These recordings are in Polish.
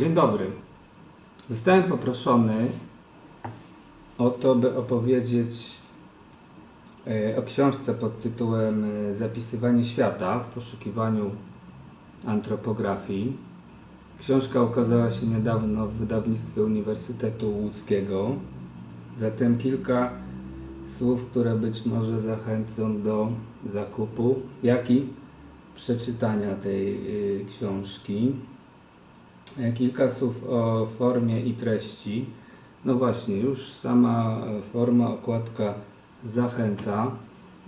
Dzień dobry. Zostałem poproszony o to, by opowiedzieć e, o książce pod tytułem e, Zapisywanie świata w poszukiwaniu antropografii. Książka ukazała się niedawno w wydawnictwie Uniwersytetu Łódzkiego. Zatem kilka słów, które być może zachęcą do zakupu, jak i przeczytania tej y, książki. Kilka słów o formie i treści. No właśnie, już sama forma, okładka zachęca.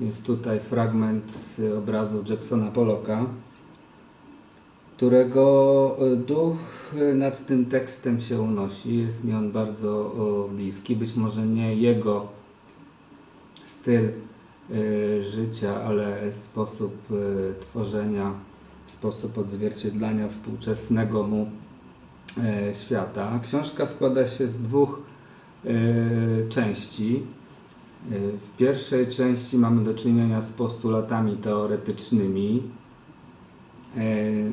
Jest tutaj fragment obrazu Jacksona Pollocka, którego e, duch e, nad tym tekstem się unosi. Jest mi on bardzo bliski. Być może nie jego styl e, życia, ale sposób tworzenia, sposób odzwierciedlania współczesnego mu świata. Książka składa się z dwóch e, części. E, W pierwszej części mamy do czynienia z postulatami teoretycznymi, e,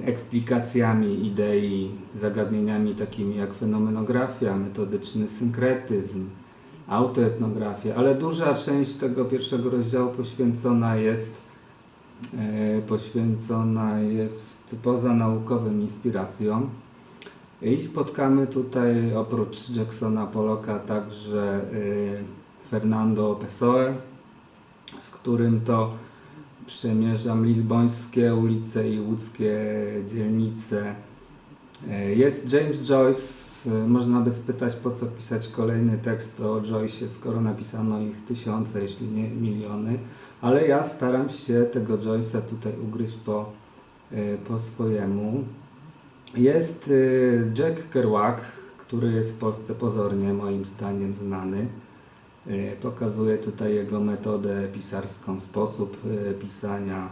eksplikacjami idei, zagadnieniami takimi jak fenomenografia, metodyczny synkretyzm, autoetnografia, ale duża część tego pierwszego rozdziału poświęcona jest e, poświęcona jest pozanaukowym inspiracjom. I spotkamy tutaj oprócz Jacksona Pollocka także y, Fernando Pessoe, z którym to przemierzam lizbońskie ulice i łódzkie dzielnice. Y, Jest James Joyce. Można by spytać, po co pisać kolejny tekst o Joyce'ie, skoro napisano ich tysiące, jeśli nie miliony. Ale ja staram się tego Joyce'a tutaj ugryźć po, y, po swojemu. Jest y, Jack Kerouac, który jest w Polsce pozornie moim zdaniem znany. Y, Pokazuje tutaj jego metodę pisarską, sposób y, pisania,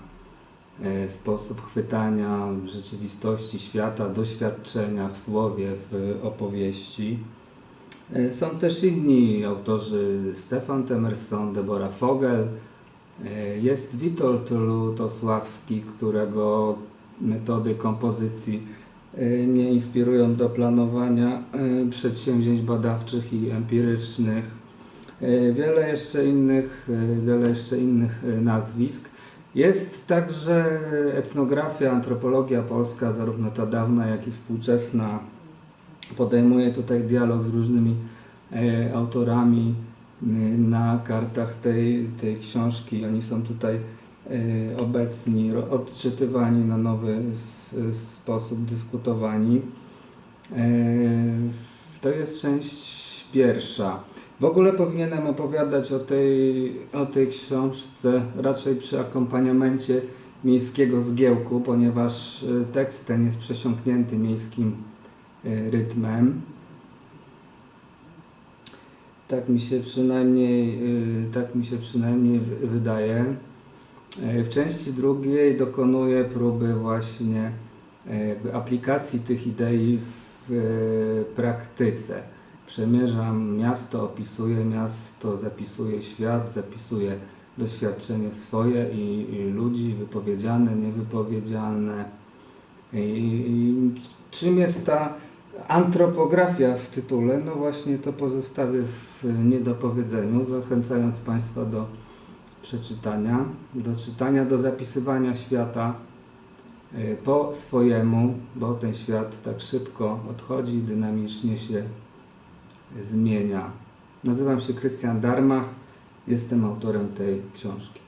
sposób chwytania rzeczywistości, świata, doświadczenia w słowie, w opowieści. Są też inni autorzy, Stefan Temerson, Deborah Fogel. Jest Witold Lutosławski, którego metody kompozycji mnie inspirują do planowania y, przedsięwzięć badawczych i empirycznych. Y, Wiele jeszcze innych, y, wiele jeszcze innych y, nazwisk. Jest także etnografia, antropologia polska, zarówno ta dawna, jak i współczesna. Podejmuje tutaj dialog z różnymi autorami y, na kartach tej, tej książki. Oni są tutaj obecni, ro- odczytywani na nowy sposób, dyskutowani. E, To jest część pierwsza. W ogóle powinienem opowiadać o tej, o tej książce raczej przy akompaniamencie miejskiego zgiełku, ponieważ e, tekst ten jest przesiąknięty miejskim e, rytmem. Tak mi się przynajmniej, y, tak mi się przynajmniej wy- wydaje. E, W części drugiej dokonuję próby właśnie e, aplikacji tych idei w e, praktyce. Przemierzam miasto, opisuję miasto, zapisuję świat, zapisuję doświadczenie swoje i, i ludzi wypowiedziane, niewypowiedziane. I, i czym jest ta antropografia w tytule? No właśnie to pozostawię w niedopowiedzeniu, zachęcając Państwa do przeczytania, do czytania, do zapisywania świata y, po swojemu, bo ten świat tak szybko odchodzi, dynamicznie się zmienia. Nazywam się Krystian Darmach, jestem autorem tej książki.